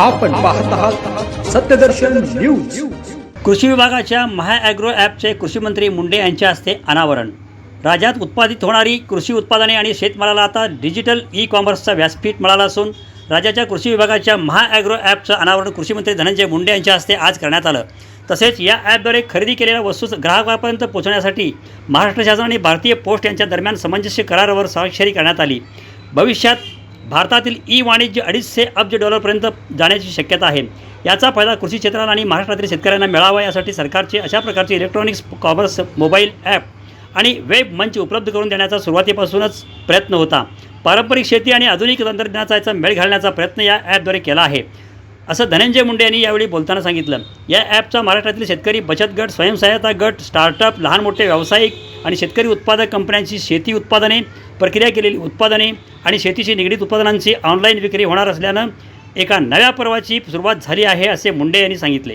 आपण पाहत आहात सत्यदर्शन न्यूज. कृषी विभागाच्या महाॲग्रो ॲपचे कृषी मंत्री मुंडे यांच्या हस्ते अनावरण. राज्यात उत्पादित होणारी कृषी उत्पादने आणि शेतमालाला आता डिजिटल ई कॉमर्सचा व्यासपीठ मिळाला असून राज्याच्या कृषी विभागाच्या महाॲग्रो ॲपचं अनावरण कृषीमंत्री धनंजय मुंडे यांच्या हस्ते आज करण्यात आलं. तसेच या ॲपद्वारे खरेदी केलेल्या वस्तू ग्राहकापर्यंत पोहोचवण्यासाठी महाराष्ट्र शासन आणि भारतीय पोस्ट यांच्या दरम्यान सामंजस्य करारावर स्वाक्षरी करण्यात आली. भविष्यात भारतातील ई वाणिज्य अडीचशे अब्ज डॉलरपर्यंत जाण्याची शक्यता आहे. याचा फायदा कृषी क्षेत्राला आणि महाराष्ट्रातील शेतकऱ्यांना मिळावा यासाठी सरकारचे अशा प्रकारचे इलेक्ट्रॉनिक्स कॉमर्स मोबाईल ॲप आणि वेब मंच उपलब्ध करून देण्याचा सुरुवातीपासूनच प्रयत्न होता. पारंपरिक शेती आणि आधुनिक तंत्रज्ञानाचा याचा मेळ घालण्याचा प्रयत्न या ॲपद्वारे केला आहे. असं धनंजय मुंडे यांनी यावेळी बोलताना सांगितलं. या ॲपचा महाराष्ट्रातील शेतकरी बचत गट स्वयंसहायता गट स्टार्टअप लहान मोठे व्यावसायिक आणि शेतकरी उत्पादक कंपन्यांची शेती उत्पादने प्रक्रिया केलेली उत्पादने आणि शेतीशी निगडीत उत्पादनांची ऑनलाईन विक्री होणार असल्यानं एका नव्या पर्वाची सुरुवात झाली आहे असे मुंडे यांनी सांगितले.